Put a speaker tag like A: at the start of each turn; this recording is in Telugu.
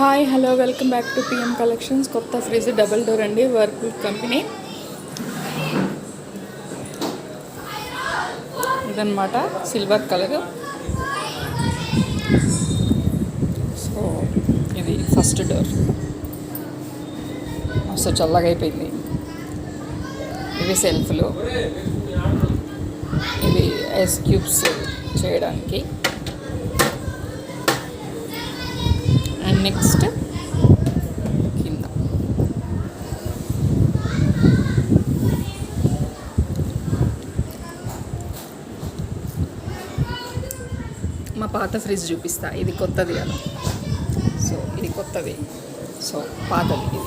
A: Hi hello welcome back to PM collections కొత్త ఫ్రిడ్జ్ డబల్ డోర్ అండి వర్పూల్ కంపెనీ ఇదన్నమాట సిల్వర్ కలర్ సో ఇది ఫస్ట్ డోర్ సో చల్లగా అయిపోయింది. ఇవి సెల్ఫ్లు ఇవి ఐస్ క్యూబ్స్ చేయడానికి. నెక్స్ట్ కింద. మా పాత ఫ్రిడ్జ్ చూపిస్తా. ఇది కొత్తది కదా. సో ఇది కొత్తది. సో పాతది ఇది.